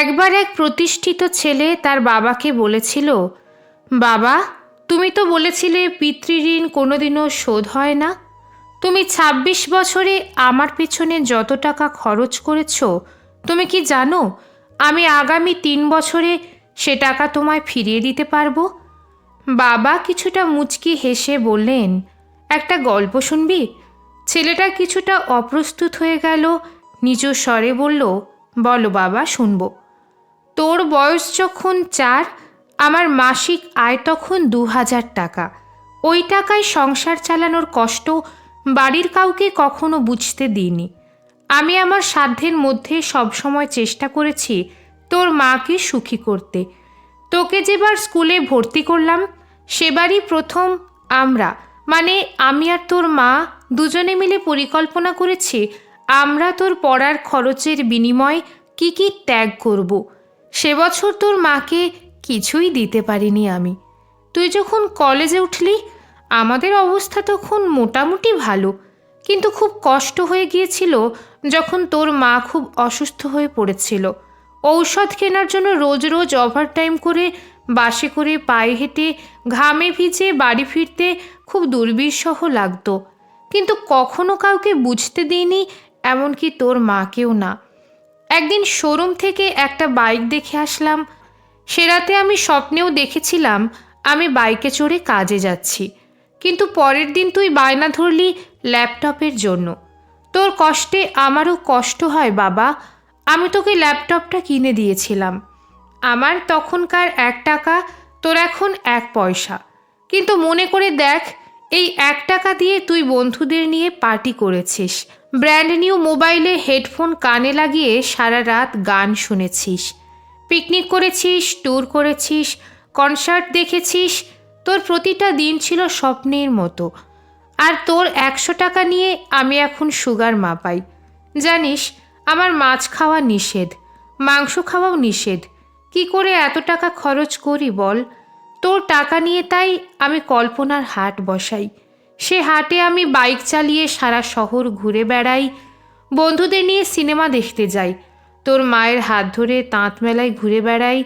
একবার এক প্রতিষ্ঠিত ছেলে তার বাবাকে বলেছিল, বাবা, তুমি তো বলেছিলে পিতৃঋণ কোনোদিনও শোধ হয় না। তুমি ২৬ বছরে আমার পেছনে যত টাকা খরচ করেছ, তুমি কি জানো, আমি আগামী তিন বছরে সে টাকা তোমায় ফিরিয়ে দিতে পারব? বাবা কিছুটা মুচকি হেসে বললেন, একটা গল্প শুনবি? ছেলেটা কিছুটা অপ্রস্তুত হয়ে গেল নিচু স্বরে বলল, বলো বাবা, শুনব। তোর বয়স যখন চার, আমার মাসিক আয় তখন দু হাজার টাকা। ওই টাকায় সংসার চালানোর কষ্ট বাড়ির কাউকে কখনো বুঝতে দিইনি। আমি আমার সাধ্যের মধ্যে সবসময় চেষ্টা করেছি তোর মাকে সুখী করতে। তোকে যেবার স্কুলে ভর্তি করলাম, সেবারই প্রথম আমরা। মানে আমি আর তোর মা দুজনে মিলে পরিকল্পনা করেছি, আমরা তোর পড়ার খরচের বিনিময়ে কি কি ত্যাগ করব। সে বছর তোর মাকে কিছুই দিতে পারিনি আমি। তুই যখন কলেজে উঠলি, আমাদের অবস্থা তখন মোটামুটি ভালো, কিন্তু খুব কষ্ট হয়ে গিয়েছিল যখন তোর মা খুব অসুস্থ হয়ে পড়েছিল। ঔষধ কেনার জন্য রোজ রোজ ওভারটাইম করে বাসে করে পায়ে হেঁটে ঘামে ভিজে বাড়ি ফিরতে খুব দুর্বিষহ লাগতো। কিন্তু কখনো কাউকে বুঝতে দিইনি, এমনকি তোর মাকেও না। একদিন শোরুম থেকে একটা বাইক দেখে আসলাম। সে রাতে আমি স্বপ্নেও দেখেছিলাম আমি বাইকে চড়ে কাজে যাচ্ছি। কিন্তু পরের দিন তুই বায়না ধরলি ল্যাপটপের জন্য। তোর কষ্টে আমারও কষ্ট হয়, বাবা। আমি তোকে ল্যাপটপটা কিনে দিয়েছিলাম। আমার তখনকার এক টাকা, তোর এখন এক পয়সা। কিন্তু মনে করে দেখ এই এক টাকা দিয়ে তুই বন্ধুদের নিয়ে পার্টি করেছিস। ব্র্যান্ড নিউ মোবাইলে হেডফোন কানে লাগিয়ে সারা রাত গান শুনেছিস। পিকনিক করেছিস, ট্যুর করেছিস, কনসার্ট দেখেছিস। তোর প্রতিটা দিন ছিল স্বপ্নের মতো। আর তোর একশো টাকা নিয়ে আমি এখন সুগার মাপাই। জানিস, আমার মাছ খাওয়া নিষেধ, মাংস খাওয়াও নিষেধ। কি করে এত টাকা খরচ করি বল? তোর টাকা নিয়ে তাই আমি কল্পনার হাট বসাই। সে হাটে আমি বাইক চালিয়ে সারা শহর ঘুরে বেড়াই। বন্ধুদের নিয়ে সিনেমা দেখতে যাই। তোর মায়ের হাত ধরে তাঁত মেলায় ঘুরে বেড়াই।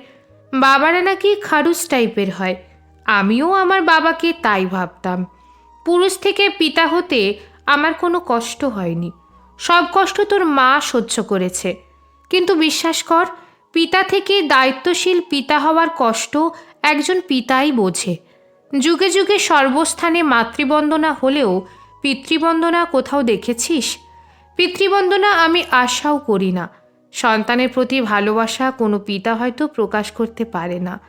বাবারা নাকি খারুস টাইপের হয়। আমিও আমার বাবাকে তাই ভাবতাম। পুরুষ থেকে পিতা হতে আমার কোনো কষ্ট হয়নি। সব কষ্ট তোর মা সহ্য করেছে। কিন্তু বিশ্বাস কর, পিতা থেকে দায়িত্বশীল পিতা হওয়ার কষ্ট একজন পিতাই বোঝে। যুগে যুগে সর্বস্থানে মাতৃবন্দনা হলেও পিতৃবন্দনা কোথাও দেখেছিস? পিতৃবন্দনা আমি আশাও করি না। সন্তানের প্রতি ভালোবাসা কোনো পিতা হয়তো প্রকাশ করতে পারে না।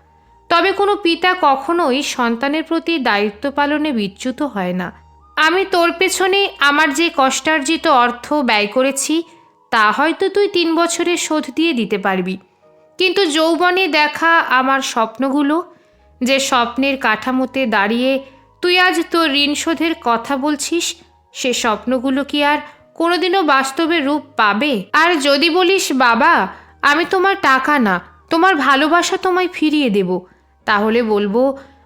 তবে কোনো পিতা কখনোই সন্তানের প্রতি দায়িত্ব পালনে বিচ্যুত হয় না। আমি তোর পেছনে আমার যে কষ্টার্জিত অর্থ ব্যয় করেছি, তা হয়তো তুই তিন বছরে শোধ দিয়ে দিতে পারবি। কিন্তু যৌবনে দেখা আমার স্বপ্নগুলো, যে স্বপ্নের কাঠামোতে দাঁড়িয়ে তুই আজ তোর ঋণ শোধের কথা বলছিস, সে স্বপ্নগুলো কি আর কোনোদিনও বাস্তবে রূপ পাবে? আর যদি বলিস, বাবা, আমি তোমার টাকা না, তোমার ভালোবাসা তোমায় ফিরিয়ে দেব, তাহলে বলব,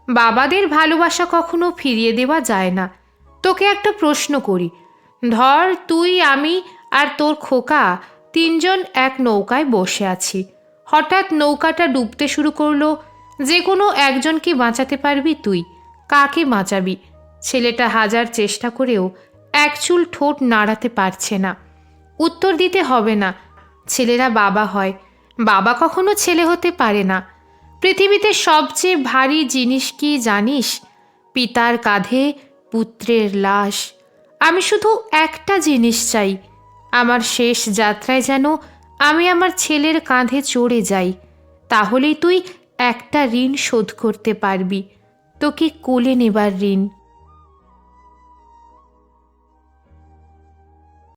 বাবাদের ভালোবাসা কখনো ফিরিয়ে দেওয়া যায় না। তোকে একটা প্রশ্ন করি, ধর তুই, আমি আর তোর খোকা তিনজন এক নৌকায় বসে আছি হঠাৎ নৌকাটা ডুবতে শুরু করল। যে কোনো একজনকে বাঁচাতে পারবি তুই। কাকে বাঁচাবি? ছেলেটা হাজার চেষ্টা করেও এক চুল ঠোঁট নাড়াতে পারছে না। উত্তর দিতে হবে না। ছেলেরা বাবা হয়। বাবা কখনো ছেলে হতে পারে না। পৃথিবীতে সবচেয়ে ভারী জিনিস কি জানিস? পিতার কাঁধে পুত্রের লাশ। আমি শুধু একটা জিনিস চাই। আমার শেষ যাত্রায় যেন আমি আমার ছেলের কাঁধে চড়ে যাই, তাহলেই তুই একটা ঋণ শোধ করতে পারবি। তোকে কোলে নেবার ঋণ।